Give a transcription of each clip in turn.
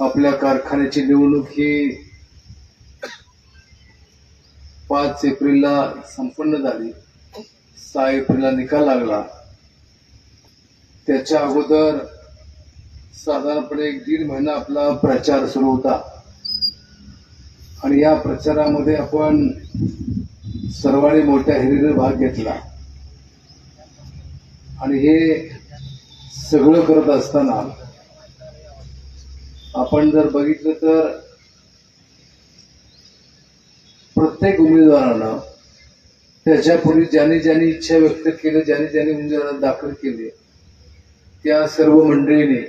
आपल्या कारखान्याची निवडणूक ही पाच एप्रिलला संपन्न झाली. सहा एप्रिलला निकाल लागला. त्याच्या अगोदर साधारणपणे एक दीड महिना आपला प्रचार सुरू होता. आणि या प्रचारामध्ये आपण सर्वांनी मोठ्या हिरीने भाग घेतला. आणि हे सगळं करत असताना आपण जर बघितलं तर प्रत्येक उमेदवारानं त्याच्यापूर्वी ज्यांनी ज्यांनी इच्छा व्यक्त केली ज्याने ज्याने उमेदवारात दाखल केले त्या सर्व मंडळीने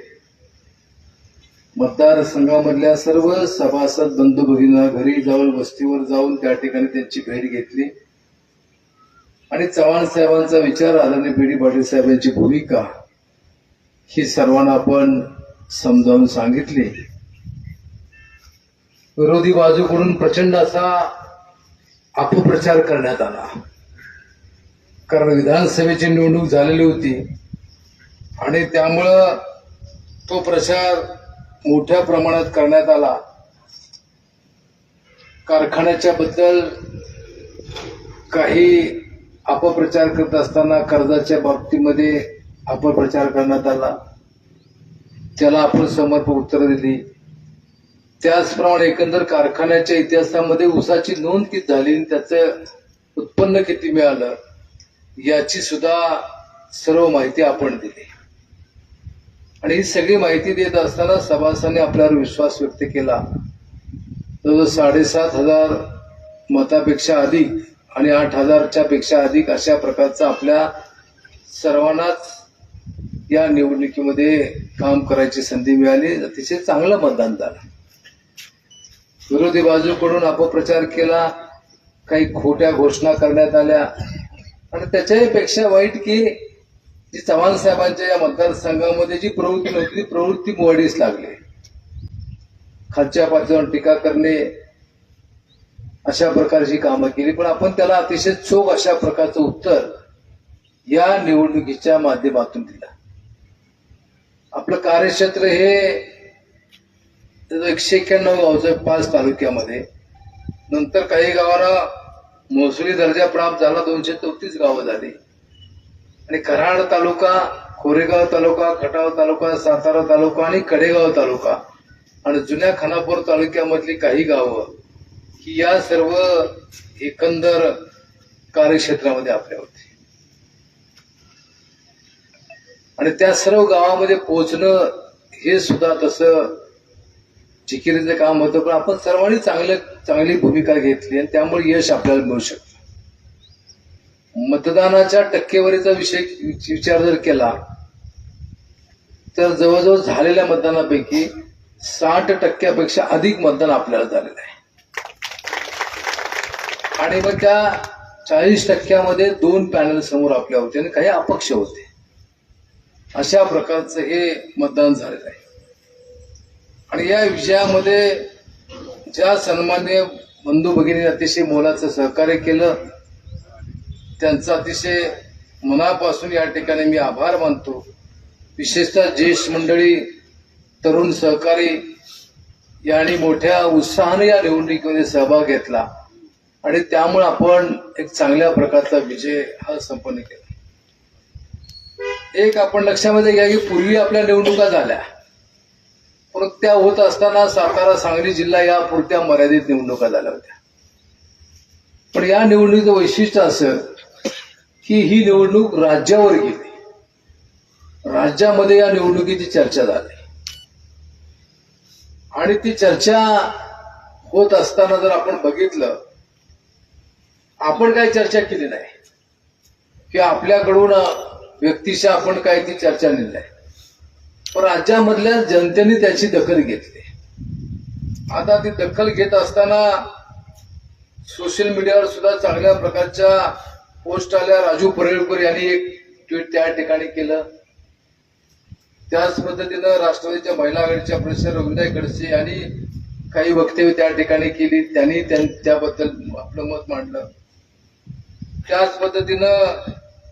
मतदारसंघामधल्या सर्व सभासद बंधू भगिना घरी जाऊन वस्तीवर जाऊन त्या ठिकाणी त्यांची भेट घेतली. आणि चव्हाण साहेबांचा विचार आदरणीय पी डी पाटील साहेबांची भूमिका ही सर्वांना आपण समजावून सांगितले. विरोधी बाजूकडून प्रचंड असा अपप्रचार करण्यात आला. कारण विधानसभेची निवडणूक झालेली होती आणि त्यामुळं तो प्रचार मोठ्या प्रमाणात करण्यात आला. कारखान्याच्या बद्दल काही अपप्रचार करत असताना कर्जाच्या बाबतीमध्ये अपप्रचार करण्यात आला. त्याला आपण समर्पक उत्तर दिली. त्याचप्रमाणे एकंदर कारखान्याच्या इतिहासामध्ये ऊसाची नोंद किती झाली आणि त्याचं उत्पन्न किती मिळालं याची सुद्धा सर्व माहिती आपण दिली. आणि ही सगळी माहिती देत असताना सभासदांनी आपल्यावर विश्वास व्यक्त केला. जवळजवळ साडेसात हजार मतापेक्षा अधिक आणि आठ हजारच्या पेक्षा अधिक अशा प्रकारचा आपल्या सर्वांनाच या निवडणुकीमध्ये काम करायची संधी मिळाली अतिशय चांगलं मतदान झालं. विरोधी बाजूकडून अपप्रचार केला काही खोट्या घोषणा करण्यात आल्या. आणि त्याच्याही पेक्षा वाईट की जी चव्हाण साहेबांच्या या मतदारसंघामध्ये जी प्रवृत्ती नव्हती ती प्रवृत्ती मोडीस लागली. खालच्या पातळीवर टीका करणे अशा प्रकारची कामं केली. पण आपण त्याला अतिशय चोख अशा प्रकारचं उत्तर या निवडणुकीच्या माध्यमातून दिलं. आपलं कार्यक्षेत्र हे एकशे एक्क्याण्णव गावचं पाच तालुक्यामध्ये. नंतर काही गावांना महसुली दर्जा प्राप्त झाला दोनशे चौतीस गावं झाली. आणि कराड तालुका कोरेगाव तालुका खटाव तालुका सातारा तालुका आणि कडेगाव तालुका आणि जुन्या खानापूर तालुक्यामधली काही गावं ही या सर्व एकंदर कार्यक्षेत्रामध्ये आपल्या होती. आणि त्या सर्व गावामध्ये पोहोचणं हे सुद्धा तसं चिकिरीचं काम होतं पण आपण सर्वांनी चांगलं चांगली भूमिका घेतली आणि त्यामुळे यश आपल्याला मिळू शकतं. मतदानाच्या टक्केवारीचा विषय विचार जर केला तर जवळजवळ झालेल्या मतदानापैकी साठ टक्क्यापेक्षा अधिक मतदान आपल्याला झालेलं आहे. आणि मग त्या चाळीस टक्क्यामध्ये दोन पॅनल समोर आपल्या होते आणि काही अपक्ष होते. अशा प्रकारचं हे मतदान झालेलं आहे. आणि या विजयामध्ये ज्या सन्मान्य बंधू भगिनी अतिशय मोलाचं सहकार्य केलं त्यांचा अतिशय मनापासून या ठिकाणी मी आभार मानतो. विशेषतः ज्येष्ठ मंडळी तरुण सहकारी यांनी मोठ्या उत्साहाने या निवडणुकीमध्ये सहभाग घेतला. आणि त्यामुळे आपण एक चांगल्या प्रकारचा विजय हा संपन्न केला. एक आपण लक्षामध्ये घ्या की पूर्वी आपल्या निवडणुका झाल्या. पण त्या होत असताना सातारा सांगली जिल्हा या पुरत्या मर्यादित निवडणुका झाल्या होत्या. पण या निवडणुकीचं वैशिष्ट्य असं की ही निवडणूक राज्यावर गेली. राज्यामध्ये या निवडणुकीची चर्चा झाली. आणि ती चर्चा होत असताना जर आपण बघितलं आपण काही चर्चा केली नाही? की आपल्याकडून व्यक्तीशी आपण काही ती चर्चा नेली नाही. पण राज्यामधल्या जनतेने त्याची दखल घेतली. आता ती दखल घेत असताना सोशल मीडियावर सुद्धा चांगल्या प्रकारच्या पोस्ट आल्या. राजू परेळकर यांनी एक ट्विट त्या ठिकाणी केलं. त्याच पद्धतीनं राष्ट्रवादीच्या महिला आघाडीच्या प्रेसर रवींद्र गडसे यांनी काही वक्तव्य त्या ठिकाणी केली. त्यांनी त्याबद्दल आपलं मत मांडलं. त्याच पद्धतीनं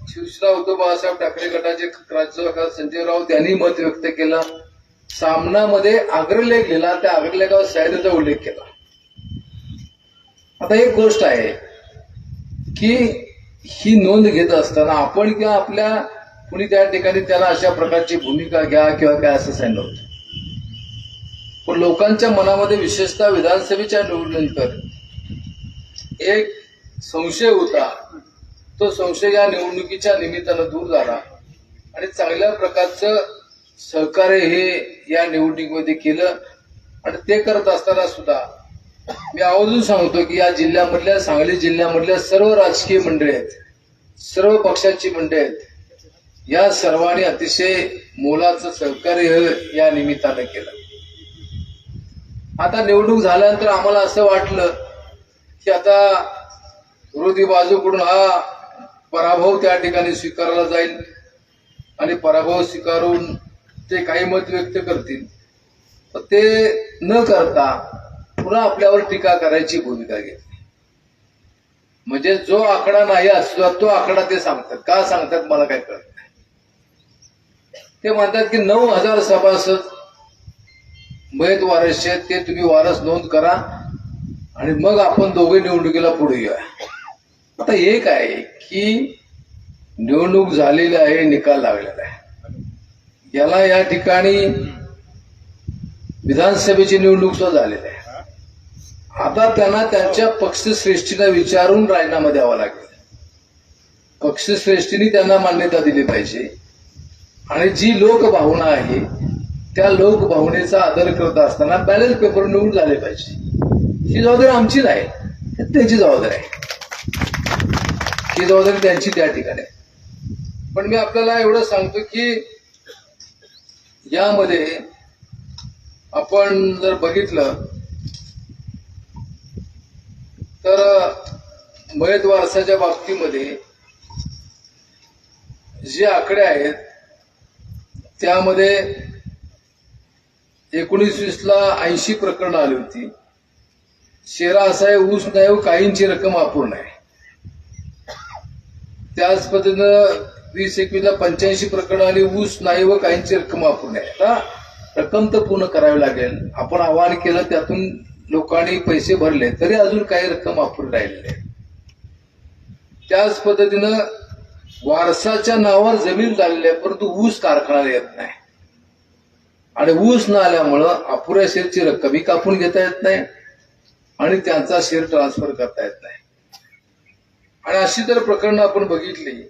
शिवसेना उद्धव बाळासाहेब ठाकरे गटाचे राज्यसभा संजय राऊत यांनी मत व्यक्त केलं. सामनामध्ये अग्रलेख लिहिला त्या अग्रलेखावर सह्याद्रीचा उल्लेख केला. आता एक गोष्ट आहे की ही नोंद घेत असताना आपण किंवा आपल्या कुणी त्या ठिकाणी त्याला अशा प्रकारची भूमिका घ्या किंवा काय असं सांगितलं होतं. पण लोकांच्या मनामध्ये विशेषतः विधानसभेच्या निवडणुकीनंतर एक संशय होता तो संशय या निवडणुकीच्या निमित्तानं दूर झाला. आणि चांगल्या प्रकारचं सहकार्य हे या निवडणुकीमध्ये केलं. आणि ते करत असताना सुद्धा मी आवर्जून सांगतो की या जिल्ह्यामधल्या सांगली जिल्ह्यामधल्या सर्व राजकीय मंडळी आहेत सर्व पक्षाची मंडळी आहेत या सर्वांनी अतिशय मोलाचं सहकार्य या निमित्तानं केलं. आता निवडणूक झाल्यानंतर आम्हाला असं वाटलं की आता विरोधी बाजूकडून हा पराभव त्या ठिकाणी स्वीकारला जाईल आणि पराभव स्वीकारून ते काही मत व्यक्त करतील. ते न करता पुन्हा आपल्यावर टीका करायची भूमिका घेतली. म्हणजे जो आकडा नाही असला तो आकडा ते सांगतात. का सांगतात मला काय कळत नाही. ते म्हणतात की नऊ हजार सभासद मयत वारसचे आहेत, ते तुम्ही वारस नोंद करा आणि मग आपण दोघे निवडणुकीला पुढे येऊया. आता एक आहे की निवडणूक झालेली आहे निकाल लागलेला आहे. याला या ठिकाणी विधानसभेची निवडणूक सुद्धा झालेली आहे. आता त्यांना त्यांच्या पक्षश्रेष्ठीला विचारून राजीनामा द्यावा लागेल. पक्षश्रेष्ठीने त्यांना मान्यता दिली पाहिजे. आणि जी लोकभावना आहे त्या लोकभावनेचा आदर करत असताना बॅलेन्स पेपर निवडून झाले पाहिजे. ही जबाबदारी आमची नाही त्यांची जबाबदारी आहे. ही जबाबदारी त्यांची त्या ठिकाणी पण मी आपल्याला एवढं सांगतो की यामध्ये आपण जर बघितलं तर मयत वारसाच्या बाबतीमध्ये जे आकडे आहेत त्यामध्ये एकोणीस वीसला ऐंशी प्रकरण आली होती. शेरा असा आहे ऊस नाही व काहींची रक्कम अपूर्ण आहे. त्याच पद्धतीनं वीस एकवीसला पंच्याऐंशी प्रकरण आली ऊस नाही व काहींची रक्कम वापरून आहे. आता रक्कम तर पूर्ण करावी लागेल. आपण आवाहन केलं त्यातून लोकांनी पैसे भरले तरी अजून काही रक्कम वापरून राहिलेली आहे त्याच पद्धतीनं वारसाच्या नावावर जमीन झालेली आहे परंतु ऊस कारखाना येत नाही. आणि ऊस न आल्यामुळं अपुऱ्या शेअरची रक्कमही कापून घेता येत नाही आणि त्यांचा शेअर ट्रान्सफर करता येत नाही. आणि अशी जर प्रकरणं आपण बघितली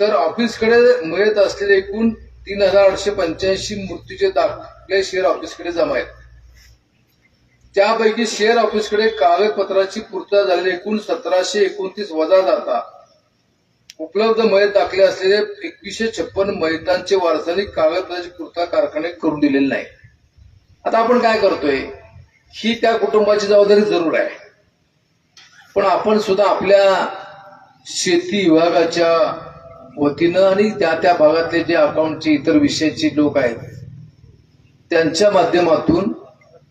तर ऑफिसकडे मिळत असलेले एकूण तीन हजार आठशे पंच्याऐंशी मृत्यूचे दाखले शेअर ऑफिसकडे जमा आहेत. त्यापैकी शेअर ऑफिसकडे कागदपत्राची पूर्तता झालेली एकूण सतराशे एकोणतीस वजा जाता उपलब्ध मयत दाखले असलेले एकवीसशे छप्पन मयतांचे वारसाने कागदपत्राची पूर्तता कारखाने करून दिलेले नाही. आता आपण काय करतोय? ही त्या कुटुंबाची जबाबदारी जरूर आहे. पण आपण सुद्धा आपल्या शेती विभागाच्या वतीनं आणि त्या त्या भागातले जे अकाउंटचे इतर विषयाचे लोक आहेत त्यांच्या माध्यमातून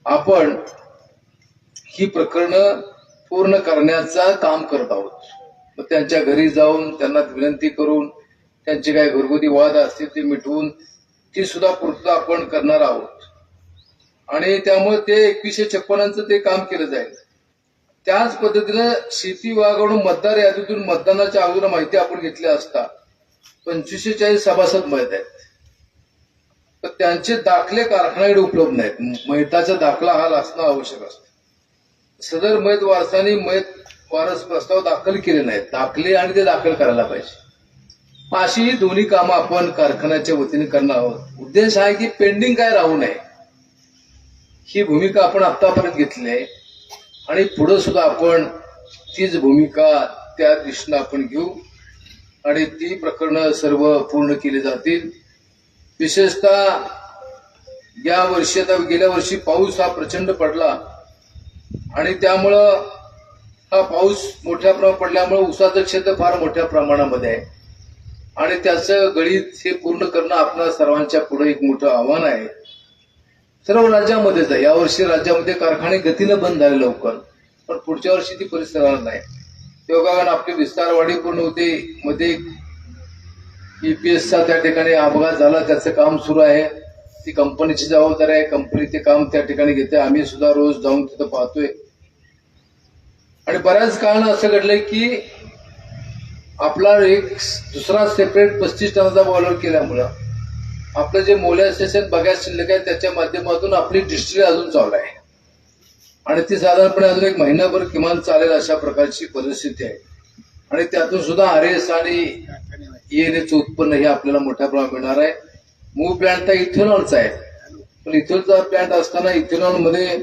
आपण ही प्रकरणं पूर्ण करण्याचा काम करत आहोत. त्यांच्या घरी जाऊन त्यांना विनंती करून त्यांचे काही घरगुती वाद असतील ते मिटवून ती सुद्धा पूर्तता आपण करणार आहोत. आणि त्यामुळे ते एकवीसशे छप्पनांचं ते काम केलं जाईल. त्याच पद्धतीनं शेती विभागाकडून मतदार यादीतून मतदानाच्या अगोदर माहिती आपण घेतली असता पंचवीसशे चाळीस सभासद मयत आहेत. तर त्यांचे दाखले कारखान्याकडे उपलब्ध नाहीत. मैताचा दाखला हा असणं आवश्यक असतं. सदर मैत वारसाने मैत वारस प्रस्ताव दाखल केले नाहीत. दाखले आणि ते दाखल करायला पाहिजे. अशी ही दोन्ही कामं आपण कारखान्याच्या वतीने करणार आहोत. उद्देश आहे की पेंडिंग काय राहू नये. ही भूमिका आपण आतापर्यंत घेतली आहे. आणि पुढं सुद्धा आपण तीच भूमिका त्या दिशेनं आपण घेऊ. आणि ती प्रकरणं सर्व पूर्ण केली जातील. विशेषतः या वर्षी आता गेल्या वर्षी पाऊस हा प्रचंड पडला. आणि त्यामुळं हा पाऊस मोठ्या प्रमाणात पडल्यामुळे उसाचं क्षेत्र फार मोठ्या प्रमाणामध्ये आहे. आणि त्याचं गणित हे पूर्ण करणं आपल्या सर्वांच्या पुढे एक मोठं आव्हान आहे. सर्व राज्यामध्येच आहे यावर्षी राज्यामध्ये कारखाने गतीनं बंद झाले लवकर. पण पुढच्या वर्षी ती परिस्थिती राहणार नाही. योगागान आपली विस्तारवाढी पूर्ण होते. मध्ये ईपीएसचा त्या ठिकाणी अपघात झाला. त्याचं काम सुरू आहे. ती कंपनीची जबाबदारी आहे. कंपनी ते काम त्या ठिकाणी घेते. आम्ही सुद्धा रोज जाऊन तिथं पाहतोय. आणि बऱ्याच काळानं असं घडलंय की आपला एक दुसरा सेपरेट पस्तीस टनाचा बॉलर केल्यामुळं आपलं जे मोलॅसेशन बघायला शिल्लक आहे त्याच्या माध्यमातून आपली डिस्ट्री अजून चालू आहे. आणि ती साधारणपणे अजून एक महिनाभर किमान चालेल अशा प्रकारची परिस्थिती आहे. आणि त्यातून सुद्धा आर एस आणि ईएनएचं उत्पन्न हे आपल्याला मोठ्या प्रमाणात मिळणार आहे. मूळ प्लॅन्ट तर इथेनॉलचा आहे. पण इथेनॉलचा प्लॅन्ट असताना इथेनॉलमध्ये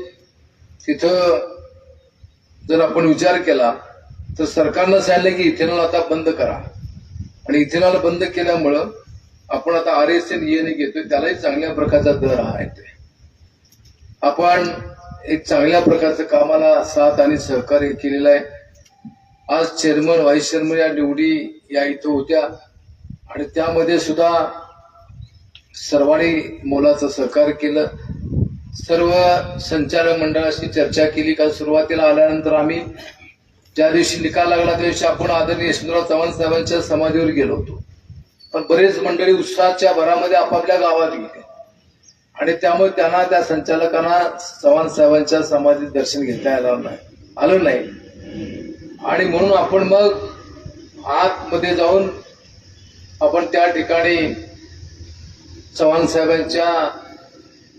तिथं जर आपण विचार केला तर सरकारनं सांगितलं की इथेनॉल आता बंद करा. आणि इथेनॉल बंद केल्यामुळं आपण आता आर एस एन ईएनए घेतोय त्यालाही चांगल्या प्रकारचा दर हा येतोय आपण एक चांगल्या प्रकारचं कामाला साथ आणि सहकार्य केलेलं आहे. आज चेअरमन व्हाईस चेअरमन या निवडी या इथं होत्या. आणि त्यामध्ये सुद्धा सर्वांनी मोलाचं सहकार्य केलं. सर्व संचालक मंडळाशी चर्चा केली. काल सुरुवातीला आल्यानंतर आम्ही ज्या दिवशी निकाल लागला त्या दिवशी आपण आदरणीय यशवंतराव चव्हाण साहेबांच्या समाधीवर गेलो होतो. पण बरेच मंडळी उत्साहाच्या भरामध्ये आपापल्या गावात गेले. आणि त्यामुळे त्यांना त्या संचालकांना चव्हाण साहेबांच्या समाधीत दर्शन घेता येणार नाही. आलं नाही. आणि म्हणून आपण मग आतमध्ये जाऊन आपण त्या ठिकाणी चव्हाण साहेबांच्या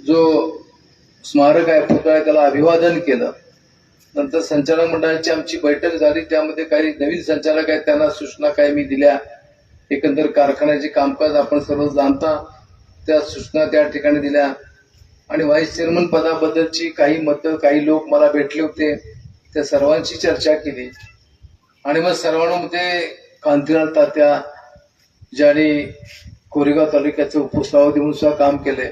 जो स्मारक आहे पुतळा आहे त्याला अभिवादन केलं. नंतर संचालक मंडळाची आमची बैठक झाली. त्यामध्ये काही नवीन संचालक आहेत त्यांना सूचना काही मी दिल्या. एकंदर कारखान्याचे कामकाज आपण सर्व जाणता त्या सूचना त्या ठिकाणी दिल्या. आणि व्हाईस चेअरमन पदाबद्दलची काही मतं काही लोक मला भेटले होते. त्या सर्वांशी चर्चा केली. आणि मग सर्वांमध्ये कांतीलाल तात्या ज्यांनी कोरेगाव तालुक्याचं उपसभापती म्हणून सुद्धा काम केले.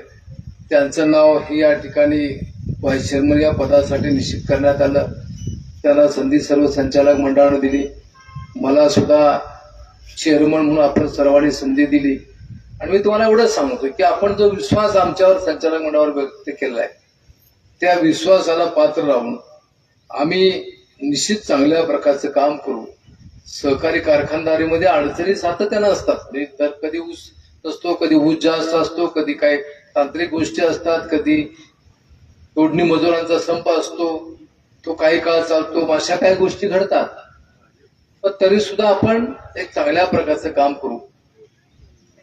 त्यांचं नाव हे या ठिकाणी व्हाईस चेअरमन या पदासाठी निश्चित करण्यात आलं. त्यांना संधी सर्व संचालक मंडळानं दिली. मला सुद्धा चेअरमन म्हणून आपण सर्वांनी संधी दिली. आणि मी तुम्हाला एवढंच सांगतो की आपण जो विश्वास आमच्यावर संचालक मंडळावर व्यक्त केला आहे त्या विश्वासाला पात्र राहून आम्ही निश्चित चांगल्या प्रकारचं काम करू. सहकारी कारखानदारीमध्ये अडचणी सातत्यानं असतात. म्हणजे तर कधी ऊस नसतो कधी ऊस जास्त असतो कधी काही तांत्रिक गोष्टी असतात कधी तोडणी मजुरांचा संप असतो तो काही काळ चालतो अशा काही गोष्टी घडतात. पण तरी सुद्धा आपण एक चांगल्या प्रकारचं काम करू.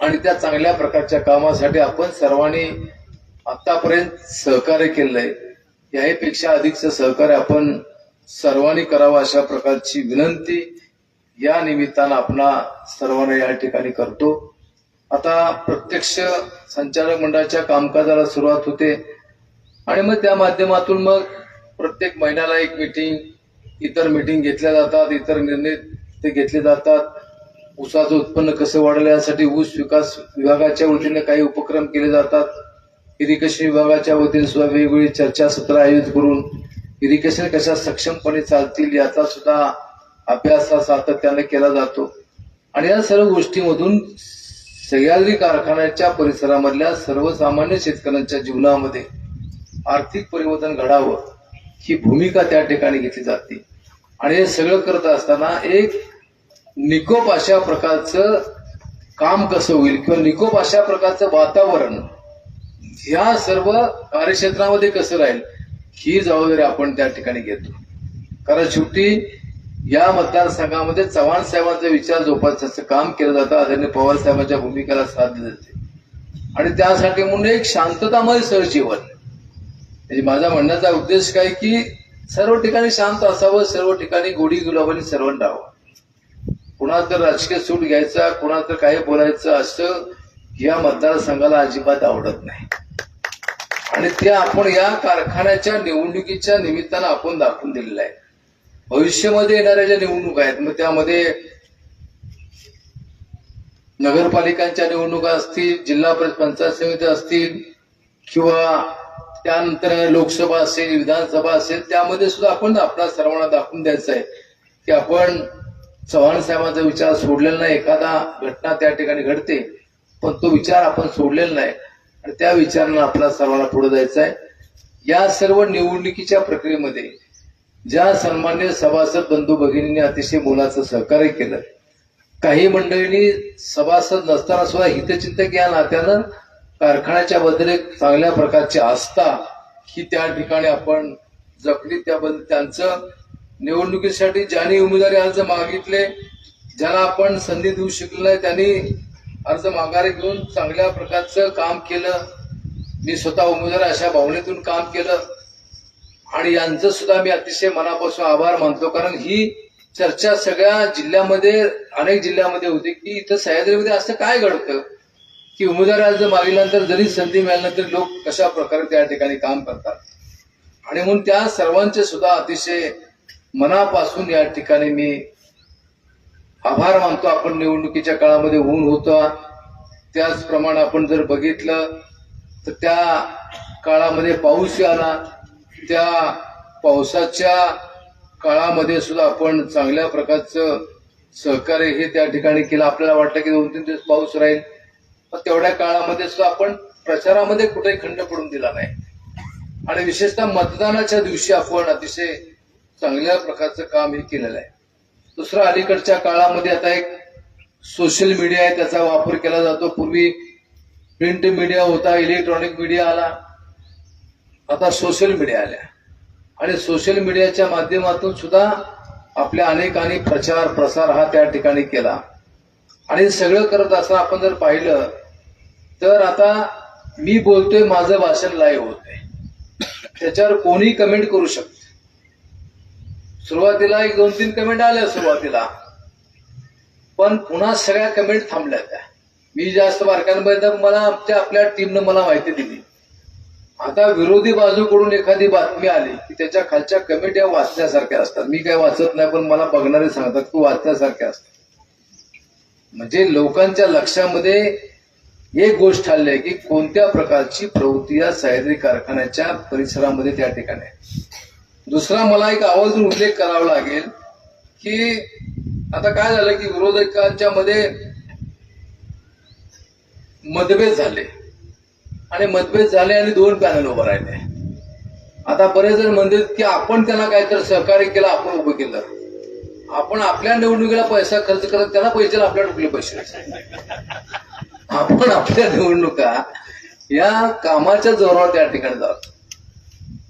आणि त्या चांगल्या प्रकारच्या कामासाठी आपण सर्वांनी आतापर्यंत सहकार्य केलंय. याहीपेक्षा अधिकचं सहकार्य आपण सर्वांनी करावं अशा प्रकारची विनंती या निमित्तानं आपणा सर्वांना या ठिकाणी करतो. आता प्रत्यक्ष संचालक मंडळाच्या कामकाजाला सुरुवात होते. आणि मग त्या माध्यमातून मग प्रत्येक महिन्याला एक मीटिंग इतर मीटिंग घेतल्या जातात इतर निर्णय ते घेतले जातात. ऊसाचं उत्पन्न कसं वाढलं यासाठी ऊस विकास विभागाच्या वतीने काही उपक्रम केले जातात. इरिगेशन विभागाच्या वतीने सुद्धा वेगवेगळी चर्चासत्र आयोजित करून इरिगेशन कशा सक्षमपणे चालतील याचा सुद्धा अभ्यास हा सातत्याने केला जातो. आणि या सर्व गोष्टीमधून सह्याद्री कारखान्याच्या परिसरामधल्या सर्वसामान्य शेतकऱ्यांच्या जीवनामध्ये आर्थिक परिवर्तन घडावं ही भूमिका त्या ठिकाणी घेतली जाते. आणि हे सगळं करत असताना एक निकोप अशा प्रकारचं काम कसं होईल किंवा निकोप अशा प्रकारचं वातावरण ह्या सर्व कार्यक्षेत्रामध्ये कसं राहील ही जबाबदारी आपण त्या ठिकाणी घेतो. कारण शेवटी या मतदारसंघामध्ये चव्हाण साहेबांचा विचार जोपासण्याचं काम केलं जातं आदरणीय पवार साहेबांच्या भूमिकेला साथ दिली जाते. आणि त्यासाठी म्हणून एक शांततामय सहजीवन. म्हणजे माझा म्हणण्याचा उद्देश काय की सर्व ठिकाणी शांत असावं सर्व ठिकाणी गोडी गुलाबाने सर्वण राहावं. कुणा तर राजकीय सूट घ्यायचा कुणाला तर काही बोलायचं असं या मतदारसंघाला अजिबात आवडत नाही. आणि ते आपण या कारखान्याच्या निवडणुकीच्या निमित्तानं आपण दाखवून दिलेलं आहे. भविष्यामध्ये येणाऱ्या ज्या निवडणुका आहेत मग त्यामध्ये नगरपालिकांच्या निवडणुका असतील जिल्हा परिषद पंचायत समिती असतील किंवा त्यानंतर लोकसभा असेल विधानसभा असेल त्यामध्ये सुद्धा आपण आपल्या सर्वांना दाखवून द्यायचं आहे. की आपण चव्हाण साहेबांचा विचार सोडलेला नाही एखादा घटना त्या ठिकाणी घडते पण तो विचार आपण सोडलेला नाही. आणि त्या विचारानं आपल्या सर्वांना पुढे जायचं आहे. या सर्व निवडणुकीच्या प्रक्रियेमध्ये ज्या सन्मान्य सभासद बंधू भगिनींनी अतिशय मोलाचं सहकार्य केलं काही मंडळींनी सभासद नसताना सुद्धा हितचिंतक या नात्यानं कारखान्याच्या बद्दल एक चांगल्या प्रकारची आस्था ही त्या ठिकाणी आपण जपली. त्याबद्दल त्यांचं निवडणुकीसाठी ज्यांनी उमेदवारी अर्ज मागितले ज्याला आपण संधी देऊ शकलो नाही त्यांनी अर्ज माघारी घेऊन चांगल्या प्रकारचं काम केलं. मी स्वतः उमेदवार अशा भावनेतून काम केलं. आणि यांचं सुद्धा मी अतिशय मनापासून आभार मानतो. कारण ही चर्चा सगळ्या जिल्ह्यामध्ये अनेक जिल्ह्यामध्ये होती की इथं सह्याद्रीमध्ये असं काय घडतं? की उमेदवारी अर्ज मागल्यानंतर जरी संधी मिळाल्यानंतर लोक कशा प्रकारे त्या ठिकाणी काम करतात? आणि म्हणून त्या सर्वांचे सुद्धा अतिशय मनापासून या ठिकाणी मी आभार मानतो. आपण निवडणुकीच्या काळामध्ये ऊन होता. त्याचप्रमाणे आपण जर बघितलं तर त्या काळामध्ये पाऊस आला. त्या पावसाच्या काळामध्ये सुद्धा आपण चांगल्या प्रकारचं सहकार्य हे त्या ठिकाणी केलं. आपल्याला वाटतं की दोन तीन दिवस पाऊस राहील. तेवढ्या काळामध्ये सुद्धा आपण प्रचारामध्ये कुठेही खंड पडून दिला नाही. आणि विशेषतः मतदानाच्या दिवशी आपण अतिशय चांगल्या प्रकारचं काम हे केलेलं आहे. दुसरं अलीकडच्या काळामध्ये आता एक सोशल मीडिया आहे त्याचा वापर केला जातो. पूर्वी प्रिंट मीडिया होता इलेक्ट्रॉनिक मीडिया आला आता सोशल मीडिया आल्या. आणि सोशल मीडियाच्या माध्यमातून सुद्धा आपल्या अनेकांनी प्रचार प्रसार हा त्या ठिकाणी केला. आणि सगळं करत असताना आपण जर पाहिलं तर आता मी बोलतोय माझं भाषण लाईव्ह होतंय. त्याच्यावर कोणी कमेंट करू शकते? सुरुवातीला एक दोन तीन कमेंट आल्या सुरुवातीला. पण पुन्हा सगळ्या कमेंट थांबल्या त्या. मी जास्त बारकांमध्ये मला आमच्या आपल्या टीमनं मला माहिती दिली. आता विरोधी बाजूकडून एखादी बातमी आली की त्याच्या खालच्या कमेंट या वाचण्यासारख्या असतात. मी काय वाचत नाही पण मला बघणारे सांगतात की वाचण्यासारख्या असतात. म्हणजे लोकांच्या लक्षामध्ये एक गोष्ट ठरली आहे की कोणत्या प्रकारची प्रवृत्ती या सह्याद्री कारखान्याच्या परिसरामध्ये त्या ठिकाणी आहे? दुसरा मला एक आवर्जून उल्लेख करावा लागेल की आता काय झालं की विरोधकांच्या मध्ये मतभेद झाले. आणि मतभेद झाले आणि दोन पॅनल उभं राहिले. आता बरेच जण म्हणतात की आपण त्यांना काहीतरी सहकार्य केलं आपण उभं केलं. आपण आपल्या निवडणुकीला पैसा खर्च करत त्यांना पैसे आपल्या टुकले पैसे? आपण आपल्या निवडणुका या कामाच्या जोरावर त्या ठिकाणी जातो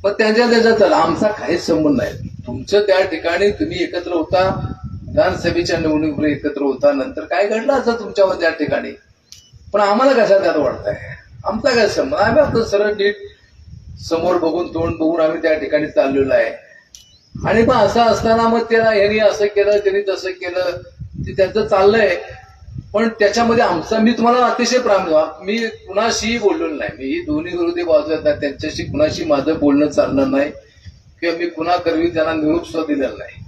पण त्यांच्या त्याच्यात चला आमचा काहीच संबंध नाही. तुमचं त्या ठिकाणी तुम्ही एकत्र होता विधानसभेच्या निवडणुकीवर एकत्र होता नंतर काय घडलं असं तुमच्यावर त्या ठिकाणी? पण आम्हाला कशा त्यात वाटतंय आमचा काय संबंध? आम्ही आता सरळ नीट समोर बघून तोंड बघून आम्ही त्या ठिकाणी चाललेलो आहे. आणि मग असं असताना मग त्याला यांनी असं केलं त्यांनी तसं केलं ते त्यांचं चाललंय. पण त्याच्यामध्ये आमचा मी तुम्हाला अतिशय प्रामाणिक मी कुणाशीही बोललेलो नाही. मी ही दोन्ही विरोधी बाजू आहेत त्यांच्याशी कुणाशी माझं बोलणं चालणार नाही. किंवा मी कुणाकरवी त्यांना निरोप सुद्धा दिलेला नाही.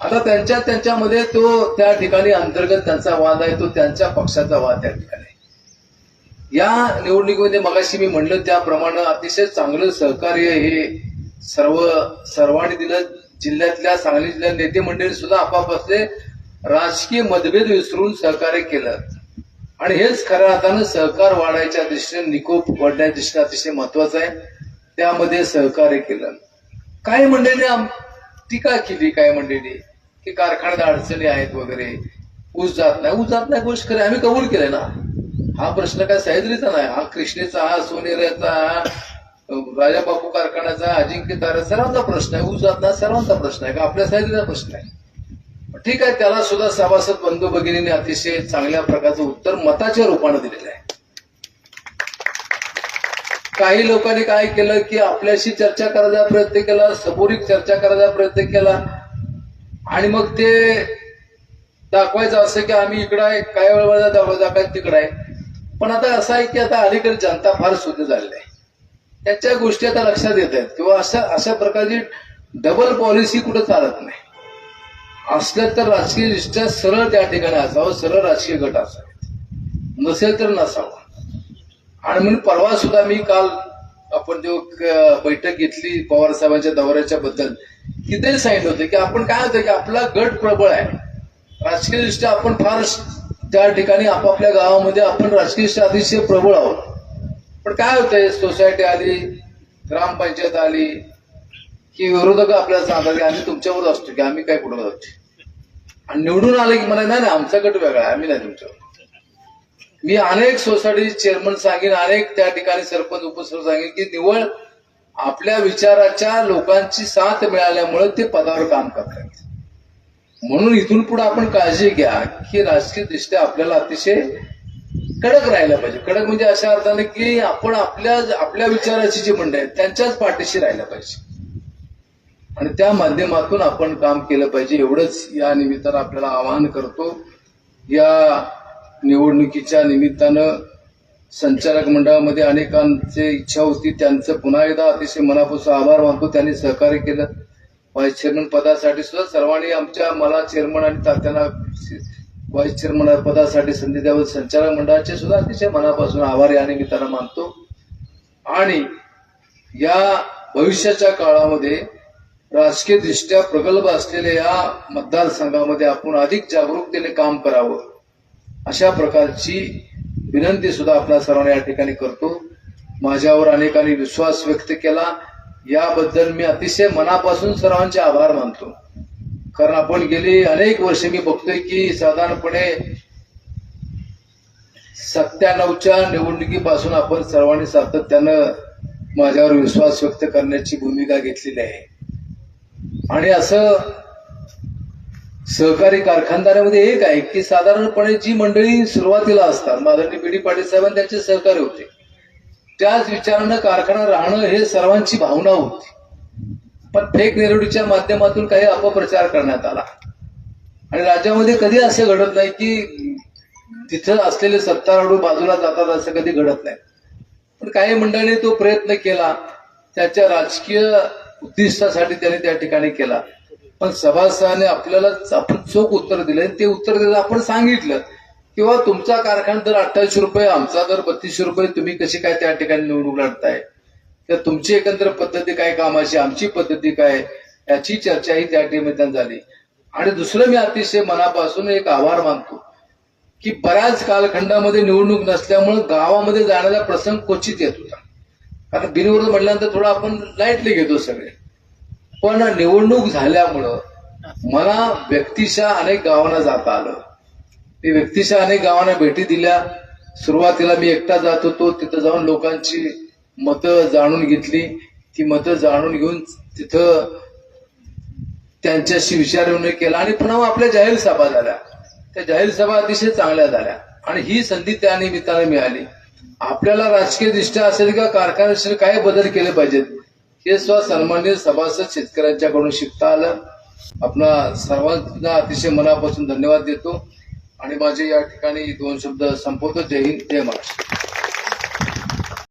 आता त्यांच्या त्यांच्यामध्ये तो त्या ठिकाणी अंतर्गत त्यांचा वाद आहे तो त्यांच्या पक्षाचा वाद त्या ठिकाणी. आहे. या निवडणुकीमध्ये मगाशी मी म्हणलं त्याप्रमाणे अतिशय चांगलं सहकार्य हे सर्व सर्वांनी दिलं. जिल्ह्यातल्या सांगली जिल्ह्यात नेते मंडळी सुद्धा आपापले राजकीय मतभेद विसरून सहकार्य केलं. आणि हेच खऱ्या अर्थानं सहकार वाढायच्या दृष्टीने निकोप वाढण्याच्या दृष्टीने अतिशय महत्वाचं आहे. त्यामध्ये सहकार्य केलं. काही मंडळींनी टीका केली काही मंडळींनी की कारखान्यात अडचणी आहेत वगैरे. ऊस जात नाही. ऊस जात नाही गोष्ट खरी आम्ही कबूल केलंय ना. हा प्रश्न काय सह्याद्रीचा नाही. हा कृष्णेचा हा सोनेऱ्याचा हा राजा बापू कारखान्याचा अजिंक्य तारा सर्वांचा प्रश्न आहे. ऊस जात नाही सर्वांचा प्रश्न आहे. का आपल्या सह्याद्रीचा प्रश्न आहे? ठीक आहे त्याला सुद्धा सभासद बंधू भगिनीने अतिशय चांगल्या प्रकारचं उत्तर मताच्या रूपानं दिलेलं आहे. काही लोकांनी काय केलं की आपल्याशी चर्चा करायचा प्रयत्न केला सबोरिक चर्चा करायचा प्रयत्न केला. आणि मग ते दाखवायचं असं की आम्ही इकडं आहे काय वेळा दाखवायचं तिकडं आहे. पण आता असं आहे की आता अलीकडे जनता फार शुद्ध झालेली आहे. त्याच्या गोष्टी आता लक्षात येत आहेत. किंवा अशा अशा प्रकारची डबल पॉलिसी कुठं चालत नाही. असलं तर राजकीय दृष्ट्या सरळ त्या ठिकाणी असावं सरळ राजकीय गट असावे. नसेल तर नसावा. आणि म्हणून परवा सुद्धा मी काल आपण जो बैठक घेतली पवार साहेबांच्या दौऱ्याच्या बद्दल तिथे सांगितलं होतं की आपण काय होतं की आपला गट प्रबळ आहे. राजकीय दृष्ट्या आपण फार त्या ठिकाणी आपापल्या गावामध्ये आपण राजकीय दृष्ट्या अतिशय प्रबळ आहोत. पण काय होतंय? सोसायटी आली ग्रामपंचायत आली की विरोधक आपल्याला सांगतात की आम्ही तुमच्यावर असतो की आम्ही काय कुठं जातो आणि निवडून आले की मला नाही नाही आमचा गट वेगळा आहे आम्ही नाही तुमच्यावर. मी अनेक सोसायटी चेअरमन सांगेन अनेक त्या ठिकाणी सरपंच उपसरपंच सांगेन की निवळ आपल्या विचाराच्या लोकांची साथ मिळाल्यामुळे ते पदावर काम करतात. म्हणून इथून पुढे आपण काळजी घ्या की राजकीय दृष्ट्या आपल्याला अतिशय कडक राहायला पाहिजे. कडक म्हणजे अशा अर्थाने की आपण आपल्या आपल्या विचाराची जी मंडळी आहेत त्यांच्याच पाठीशी राहायला पाहिजे. आणि त्या माध्यमातून आपण काम केलं पाहिजे. एवढंच या निमित्तानं आपल्याला आवाहन करतो. या निवडणुकीच्या निमित्तानं संचालक मंडळामध्ये अनेकांची इच्छा होती. त्यांचं पुन्हा एकदा अतिशय मनापासून आभार मानतो. त्यांनी सहकार्य केलं. व्हाईस चेअरमन पदासाठी सुद्धा सर्वांनी आमच्या मला चेअरमन आणि तात्यांना व्हाईस चेअरमन पदासाठी संधी द्यावी. संचालक मंडळाचे सुद्धा अतिशय मनापासून आभार या निमित्तानं मानतो. आणि या भविष्याच्या काळामध्ये राजकीय दृष्ट्या प्रगल्भ असलेल्या या मतदारसंघामध्ये आपण अधिक जागरूकतेने काम करावं अशा प्रकारची विनंती सुद्धा आपल्या सर्वांना या ठिकाणी करतो. माझ्यावर अनेकांनी विश्वास व्यक्त केला. याबद्दल मी अतिशय मनापासून सर्वांचे आभार मानतो. कारण आपण गेली अनेक वर्ष मी बघतोय की साधारणपणे सत्त्याण्णवच्या निवडणुकीपासून आपण सर्वांनी सातत्यानं माझ्यावर विश्वास व्यक्त करण्याची भूमिका घेतलेली आहे. आणि असं सहकारी कारखानदारामध्ये एक आहे की साधारणपणे जी मंडळी सुरुवातीला असतात माधवजी बी डी. पाटील साहेबांनी त्यांचे सहकारी होते त्याच विचारानं कारखाना राहणं हे सर्वांची भावना होती. पण फेक नेरवडीच्या माध्यमातून काही अपप्रचार करण्यात आला. आणि राज्यामध्ये कधी असं घडत नाही की तिथं असलेले सत्तारूढ बाजूला जातात असं कधी घडत नाही. पण काही मंडळींनी तो प्रयत्न केला त्याच्या राजकीय उद्दिष्टासाठी त्याने त्या ठिकाणी केला. पण सभासदाने आपल्याला आपण चोख उत्तर दिलं. ते उत्तर द्यायला आपण सांगितलं किंवा तुमचा कारखाना दर अठ्ठावीसशे रुपये आमचा दर बत्तीसशे रुपये तुम्ही कशी काय त्या ठिकाणी निवडणूक लढताय? तर तुमची एकंदर पद्धती काय कामाची आमची पद्धती काय याची चर्चाही त्या ठिकाणी झाली. आणि दुसरं मी अतिशय मनापासून एक आभार मानतो की बऱ्याच कालखंडामध्ये निवडणूक नसल्यामुळे गावामध्ये जाण्याचा प्रसंग क्वचित येत होता. कारण बिनविरोध म्हटल्यानंतर थोडं आपण लाईटली घेतो सगळे. पण निवडणूक झाल्यामुळं मला व्यक्तिशा अनेक गावांना जाता आलं. मी व्यक्तिशा अनेक गावांना भेटी दिल्या. सुरुवातीला मी एकटा जात होतो. तिथं जाऊन लोकांची मतं जाणून घेतली. ती मतं जाणून घेऊन तिथं त्यांच्याशी विचारविनिमय केला आणि पुन्हा आपल्या जाहीर सभा झाल्या. त्या जाहीर सभा अतिशय चांगल्या झाल्या. आणि ही संधी त्या निमित्ताने मिळाली. आपल्याला राजकीय दृष्ट्या असेल किंवा कारखान्याशी काय बदल केले पाहिजेत. हे सुद्धा सन्मान्य सभासद शेतकऱ्यांच्याकडून शिकता आलं. आपला सर्वांना अतिशय मनापासून धन्यवाद देतो. आणि माझे या ठिकाणी दोन शब्द संपवतो. जय हिंद जय महाराष्ट्र.